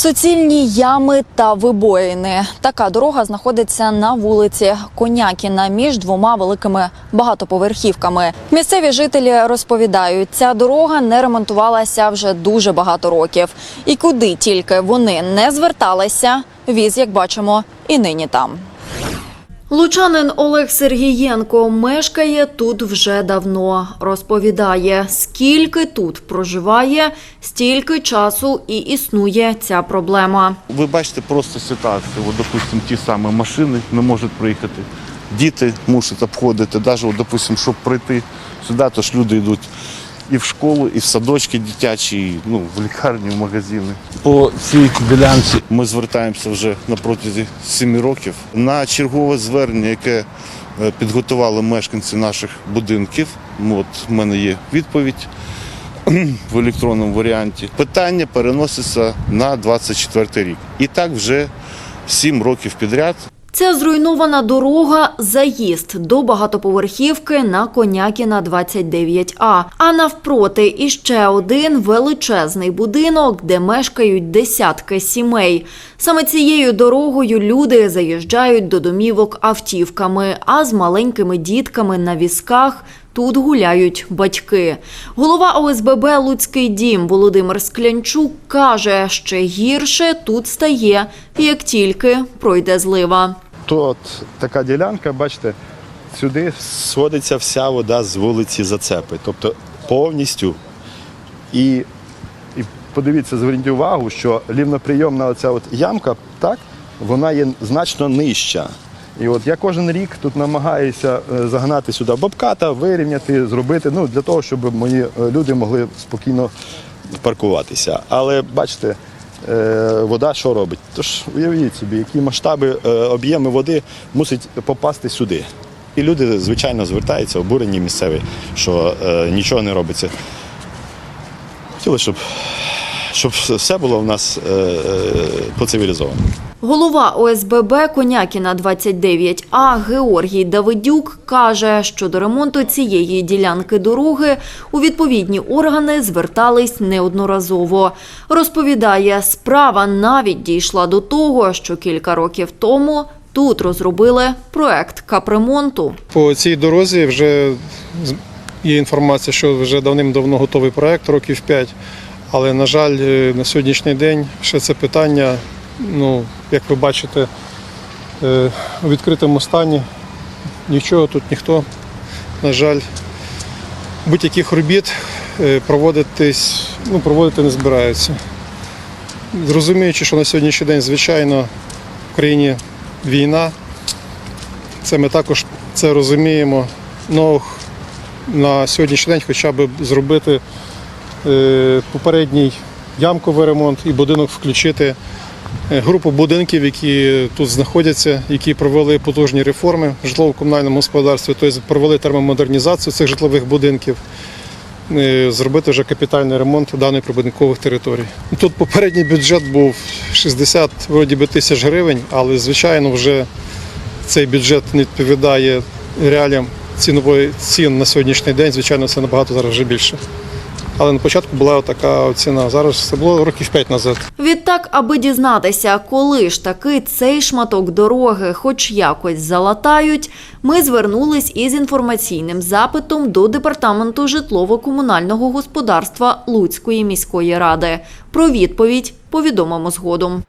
Суцільні ями та вибоїни. Така дорога знаходиться на вулиці Конякіна між двома великими багатоповерхівками. Місцеві жителі розповідають, ця дорога не ремонтувалася вже дуже багато років. І куди тільки вони не зверталися, віз, як бачимо, і нині там. Лучанин Олег Сергієнко мешкає тут вже давно. Розповідає, скільки тут проживає, стільки часу і існує ця проблема. Ви бачите просто ситуацію. От, допустим, ті самі машини не можуть приїхати. Діти мусять обходити, навіть, от, допустим, щоб прийти сюди, то ж люди йдуть і в школу, і в садочки дитячі, і, ну, в лікарні, в магазини. По цій ділянці Ми звертаємося вже на протязі семи років на чергове звернення, яке е, підготували мешканці наших будинків. Ну, От в мене є відповідь в електронному варіанті. Питання переноситься на 24 рік. І так вже сім років підряд. Це зруйнована дорога заїзд до багатоповерхівки на Конякіна 29А. А навпроти іще один величезний будинок, де мешкають десятки сімей. Саме цією дорогою люди заїжджають до домівок автівками, а з маленькими дітками на візках Тут гуляють батьки. Голова ОСББ Луцький дім Володимир Склянчук каже, ще гірше тут стає, як тільки пройде злива. Тут така ділянка, бачите, сюди сходиться вся вода з вулиці Зацепи. Тобто повністю. І, і подивіться, зверніть увагу, що лівноприйомна оця от ямка, так, вона є значно нижча. І от я кожен рік тут намагаюся е, загнати сюди бобката, вирівняти, зробити, ну, для того, щоб мої е, люди могли спокійно паркуватися. Але бачите, е, вода що робить? Тож уявіть собі, які масштаби, об'єми води мусить попасти сюди. І люди, звичайно, звертаються, обурені місцеві, що е, нічого не робиться. Хотіли, щоб, щоб все було в нас е, е, поцивілізовано. Голова ОСББ Конякіна 29А Георгій Давидюк каже, що до ремонту цієї ділянки дороги у відповідні органи звертались неодноразово. Розповідає, справа навіть дійшла до того, що кілька років тому тут розробили проект капремонту. По цій дорозі вже є інформація, що вже давним-давно готовий проект, років 5. Але, на жаль, е, на сьогоднішній день ще це питання, ну, як ви бачите, е, у відкритому стані. Нічого тут ніхто, на жаль, будь-яких робіт е, проводитись, ну, проводити не збираються. Зрозуміючи, що на сьогоднішній день, звичайно, в країні війна, це ми також це розуміємо. Ну, на сьогоднішній день хоча б зробити е, попередній ямковий ремонт і будинок включити групу будинків, які тут знаходяться, які провели потужні реформи в житлово-комунальному господарстві, тобто провели термомодернізацію цих житлових будинків. е, Зробити вже капітальний ремонт даних прибудинкових територій. Тут попередній бюджет був 60 вроді би, тисяч гривень, але звичайно вже цей бюджет не відповідає реаліям цінової цін на сьогоднішній день. Звичайно, це набагато зараз вже більше. Але на початку була така ціна. Зараз це було років 5 назад. Відтак, аби дізнатися, коли ж таки цей шматок дороги хоч якось залатають, ми звернулись із інформаційним запитом до департаменту житлово-комунального господарства Луцької міської ради. Про відповідь повідомимо згодом.